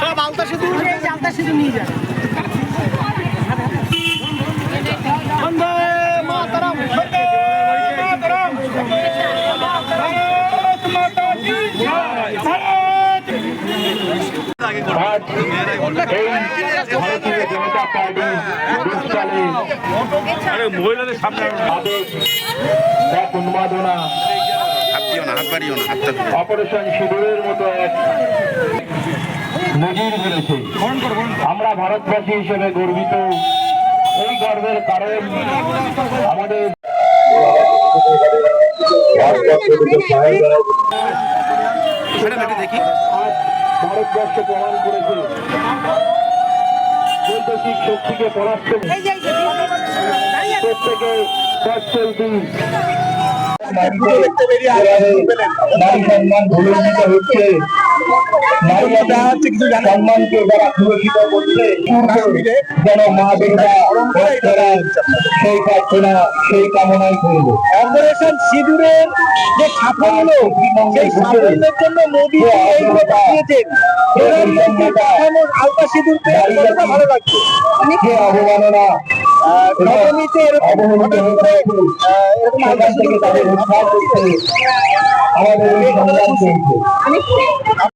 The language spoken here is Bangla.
সব আলতা নিয়ে আজ এই ভারতীয় জনতা পার্টি দুষ্কালে মহিলাদের সামনে আবেগ এক উন্মাদনা। অপারেশন শিবিরের মতো এক নজির মিলেছে আমরা ভারতবাসী হিসেবে গর্বিত। এই গর্বের কারণ আমাদের ভারতবর্ষ প্রমাণ করেছে। বৈদেশিক শক্তিকে পরাস্ত প্রত্যেকে নারী সম্মান ভুলঞ্চিত হচ্ছে সম্মানকে যারা সুরক্ষিত করছে যেন মা দুর্গা সেই প্রার্থনা সেই কামনাই করব অপারেশন সিঁদুরের যে সাফল্য সেই সাফল্যের জন্য মোদী এইগুলো পাঠিয়েছেন প্রধানমন্ত্রী সিঁদুর পেয়ে ভালো লাগছে। অবমাননা। নবমীতে এরকম হঠাৎ করে, এরকম আলতা সিঁদুর আমাদের এই